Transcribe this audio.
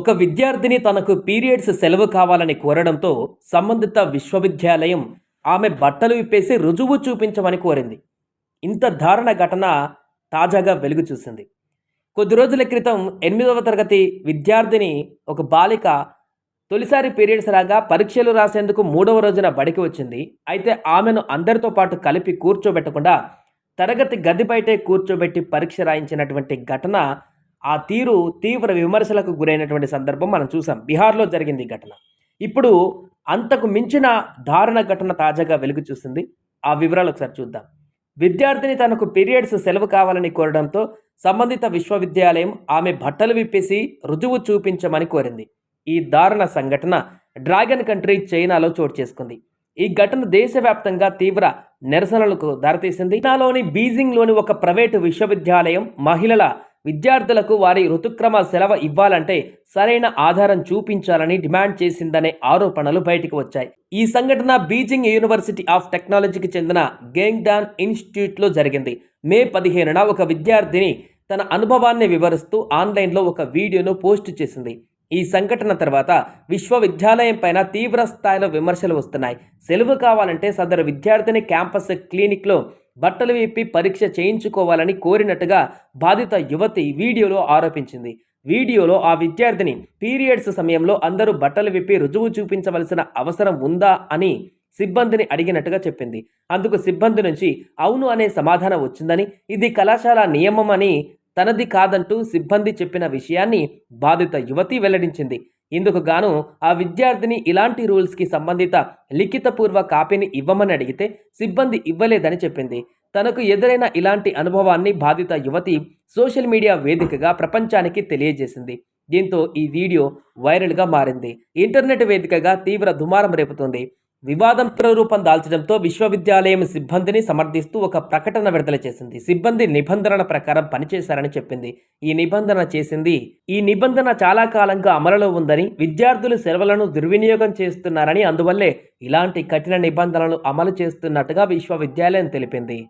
ఒక విద్యార్థిని తనకు పీరియడ్స్ సెలవు కావాలని కోరడంతో సంబంధిత విశ్వవిద్యాలయం ఆమె బట్టలు విప్పేసి రుజువు చూపించమని కోరింది. ఇంత దారుణ ఘటన తాజాగా వెలుగు చూసింది. కొద్ది రోజుల క్రితం ఎనిమిదవ తరగతి విద్యార్థిని ఒక బాలిక తొలిసారి పీరియడ్స్ రాగా పరీక్షలు రాసేందుకు మూడవ రోజున బడికి వచ్చింది. అయితే ఆమెను అందరితో పాటు కలిపి కూర్చోబెట్టకుండా తరగతి గది బయటే కూర్చోబెట్టి పరీక్ష రాయించినటువంటి ఘటన ఆ తీరు తీవ్ర విమర్శలకు గురైనటువంటి సందర్భం మనం చూసాం. బీహార్లో జరిగింది ఈ ఘటన. ఇప్పుడు అంతకు మించిన దారుణ ఘటన తాజాగా వెలుగు చూసింది. ఆ వివరాలు ఒకసారి చూద్దాం. విద్యార్థిని తనకు పీరియడ్స్ సెలవు కావాలని కోరడంతో సంబంధిత విశ్వవిద్యాలయం ఆమె బట్టలు విప్పేసి రుజువు చూపించమని కోరింది. ఈ దారుణ సంఘటన డ్రాగన్ కంట్రీ చైనాలో చోటు చేసుకుంది. ఈ ఘటన దేశవ్యాప్తంగా తీవ్ర నిరసనలకు దారితీసింది. చైనాలోని బీజింగ్లోని ఒక ప్రైవేటు విశ్వవిద్యాలయం మహిళల విద్యార్థులకు వారి ఋతుక్రమ సెలవు ఇవ్వాలంటే సరైన ఆధారం చూపించాలని డిమాండ్ చేసిందనే ఆరోపణలు బయటకు వచ్చాయి. ఈ సంఘటన బీజింగ్ యూనివర్సిటీ ఆఫ్ టెక్నాలజీకి చెందిన గేంగ్డాన్ ఇన్స్టిట్యూట్లో జరిగింది. మే పదిహేనున ఒక విద్యార్థిని తన అనుభవాన్ని వివరిస్తూ ఆన్లైన్లో ఒక వీడియోను పోస్ట్ చేసింది. ఈ సంఘటన తర్వాత విశ్వవిద్యాలయం పైన తీవ్ర స్థాయిలో విమర్శలు వస్తున్నాయి. సెలవు కావాలంటే సదరు విద్యార్థిని క్యాంపస్ క్లినిక్లో బట్టలు విప్పి పరీక్ష చేయించుకోవాలని కోరినట్టుగా బాధిత యువతి వీడియోలో ఆరోపించింది. వీడియోలో ఆ విద్యార్థిని పీరియడ్స్ సమయంలో అందరూ బట్టలు విప్పి రుజువు చూపించవలసిన అవసరం ఉందా అని సిబ్బందిని అడిగినట్టుగా చెప్పింది. అందుకు సిబ్బంది నుంచి అవును అనే సమాధానం వచ్చిందని ఇది కళాశాల నియమం అని తనది కాదంటూ సిబ్బంది చెప్పిన విషయాన్ని బాధిత యువతి వెల్లడించింది. ఇందుకు గాను ఆ విద్యార్థిని ఇలాంటి రూల్స్కి సంబంధిత లిఖితపూర్వ కాపీని ఇవ్వమని అడిగితే సిబ్బంది ఇవ్వలేదని చెప్పింది. తనకు ఎదురైన ఇలాంటి అనుభవాన్ని బాధిత యువతి సోషల్ మీడియా వేదికగా ప్రపంచానికి తెలియజేసింది. దీంతో ఈ వీడియో వైరల్గా మారింది. ఇంటర్నెట్ వేదికగా తీవ్ర దుమారం రేపుతుంది. వివాదం రూపం దాల్చడంతో విశ్వవిద్యాలయం సిబ్బందిని సమర్థిస్తూ ఒక ప్రకటన విడుదల చేసింది. సిబ్బంది నిబంధనల ప్రకారం పనిచేశారని చెప్పింది. ఈ నిబంధన చేసింది. ఈ నిబంధన చాలా కాలంగా అమలులో ఉందని విద్యార్థులు సెలవులను దుర్వినియోగం చేస్తున్నారని అందువల్లే ఇలాంటి కఠిన నిబంధనలు అమలు చేస్తున్నట్టుగా విశ్వవిద్యాలయం తెలిపింది.